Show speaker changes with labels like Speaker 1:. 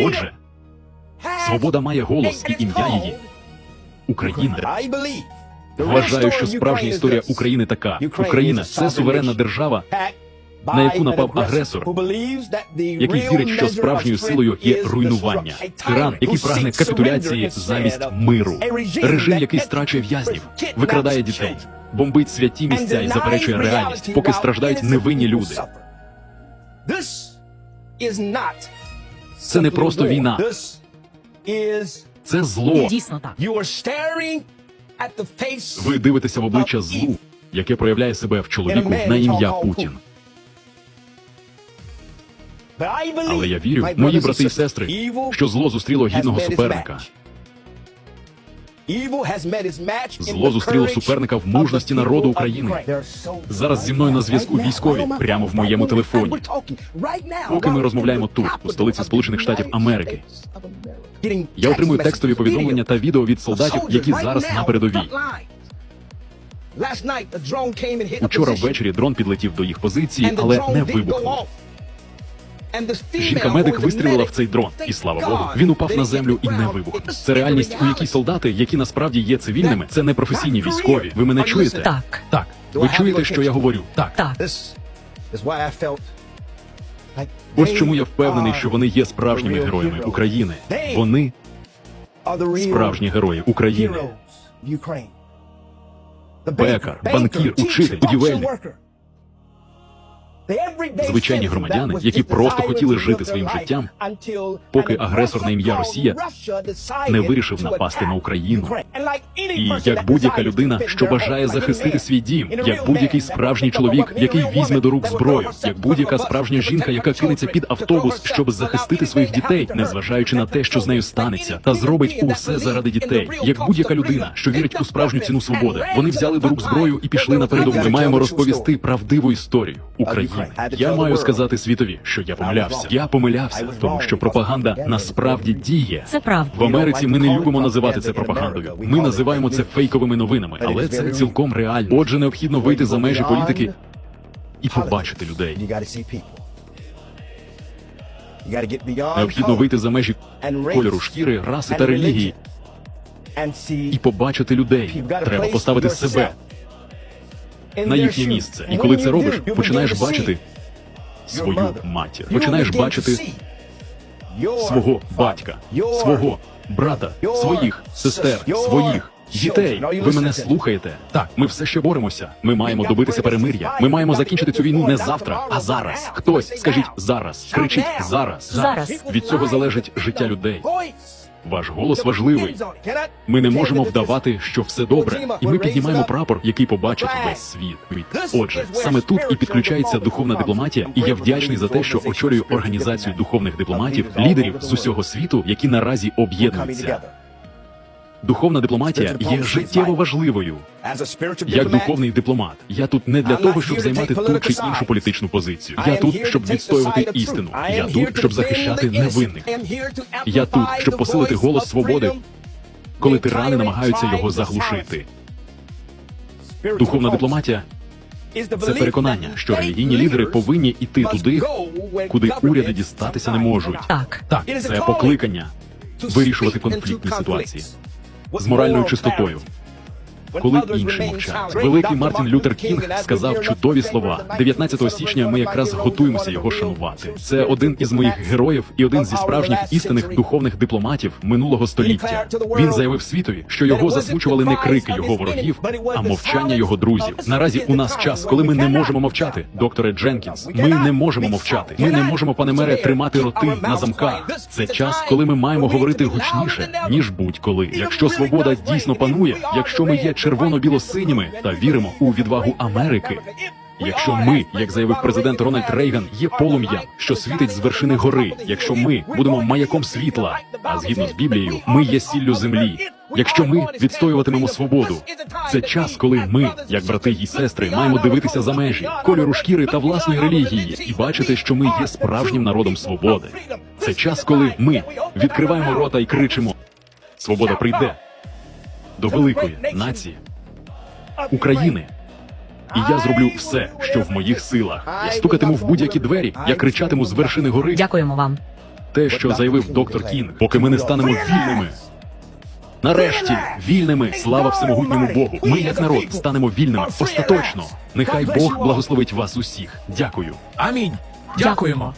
Speaker 1: Отже, свобода має голос і ім'я її Україна. Вважаю, що справжня історія України така: Україна це суверенна держава,
Speaker 2: на яку напав агресор,
Speaker 1: який вірить, що справжньою силою є руйнування. Тиран, який прагне капітуляції замість миру. Режим, який страчує в'язнів, викрадає дітей, бомбить святі місця і заперечує реальність, поки страждають невинні люди.
Speaker 2: Це не просто війна,
Speaker 1: Це зло.
Speaker 3: Дійсно так.
Speaker 1: Ви дивитеся в обличчя злу, яке проявляє себе в чоловіку на ім'я Путін. Але я вірю, мої брати і сестри, що зло зустріло гідного суперника.
Speaker 2: Зло зустріло суперника в мужності народу України.
Speaker 1: Зараз зі мною на зв'язку військові прямо в моєму телефоні. Поки ми розмовляємо тут, у столиці Сполучених Штатів Америки. Я отримую текстові повідомлення та відео від солдатів, які зараз на передовій. Учора ввечері дрон підлетів до їх позиції, але не вибухнув. Жінка-медик вистрілила в цей дрон, і слава Богу, він упав на землю і не вибухнув. Це реальність, у якій солдати, які насправді є цивільними, це не професійні військові. Ви мене чуєте?
Speaker 3: Так,
Speaker 1: Так. Ви чуєте, що я говорю? Так.
Speaker 3: так.
Speaker 1: Ось чому я впевнений, що вони є справжніми героями України. Вони справжні герої України.
Speaker 2: Пекар, банкір, учитель, будівельник.
Speaker 1: Звичайні громадяни, які просто хотіли жити своїм життям, поки агресор на ім'я Росія не вирішив напасти на Україну. І як будь-яка людина, що бажає захистити свій дім, як будь-який справжній чоловік, який візьме до рук зброю, як будь-яка справжня жінка, яка кинеться під автобус, щоб захистити своїх дітей, незважаючи на те, що з нею станеться, та зробить усе заради дітей, як будь-яка людина, що вірить у справжню ціну свободи, вони взяли до рук зброю і пішли на передову. Ми маємо розповісти правдиву історію України. Я маю сказати світові, що я помилявся. Я помилявся, тому що пропаганда насправді діє.
Speaker 3: Це правда.
Speaker 1: В Америці ми не любимо називати це пропагандою. Ми називаємо це фейковими новинами, але це цілком реально. Отже, необхідно вийти за межі політики і побачити людей. Необхідно вийти за межі кольору шкіри, раси та релігії і побачити людей. Треба поставити себе на їхнє місце. І коли це робиш, починаєш бачити свою матір. Починаєш бачити свого батька, свого брата, своїх сестер, своїх. Дітей, ви мене слухаєте? Так, ми все ще боремося. Ми маємо добитися перемир'я. Ми маємо закінчити цю війну не завтра, а зараз. Хтось скажіть зараз, кричіть зараз.
Speaker 3: Зараз.
Speaker 1: Від цього залежить життя людей. Ваш голос важливий. Ми не можемо вдавати, що все добре, і ми піднімаємо прапор, який побачить весь світ. Отже, саме тут і підключається духовна дипломатія, і я вдячний за те, що очолюю організацію духовних дипломатів, лідерів з усього світу, які наразі об'єднуються. Духовна дипломатія є життєво важливою. Як духовний дипломат, я тут не для того, щоб займати ту чи іншу політичну позицію. Я тут, щоб відстоювати істину. Я тут, щоб захищати невинних. Я тут, щоб посилити голос свободи, коли тирани намагаються його заглушити. Духовна дипломатія це переконання, що релігійні лідери повинні йти туди, куди уряди дістатися не можуть.
Speaker 3: Так.
Speaker 1: Так, це покликання вирішувати конфліктні ситуації з моральною чистотою. Коли інші мовчать, великий Мартін Лютер Кінг сказав чудові слова. 19 січня ми якраз готуємося його шанувати. Це один із моїх героїв і один зі справжніх істинних духовних дипломатів минулого століття. Він заявив світові, що його засмучували не крики його ворогів, а мовчання його друзів. Наразі у нас час, коли ми не можемо мовчати. Докторе Дженкінс, ми не можемо мовчати. Ми не можемо, пане мере, тримати роти на замках. Це час, коли ми маємо говорити гучніше ніж будь-коли. Якщо свобода дійсно панує, якщо ми є червоно-біло-синіми та віримо у відвагу Америки. Якщо ми, як заявив президент Рональд Рейган, є полум'ям, що світить з вершини гори, якщо ми будемо маяком світла, а згідно з Біблією, ми є сіллю землі. Якщо ми відстоюватимемо свободу, це час, коли ми, як брати й сестри, маємо дивитися за межі кольору шкіри та власної релігії і бачити, що ми є справжнім народом свободи. Це час, коли ми відкриваємо рота і кричимо: Свобода прийде до великої нації України. І я зроблю все, що в моїх силах. Я стукатиму в будь-які двері, я кричатиму з вершини гори.
Speaker 3: Дякуємо вам.
Speaker 1: Те, що заявив доктор Кінг, поки ми не станемо вільними. Нарешті вільними, слава всемогутньому Богу. Ми, як народ, станемо вільними остаточно. Нехай Бог благословить вас усіх. Дякую.
Speaker 3: Амінь. Дякуємо.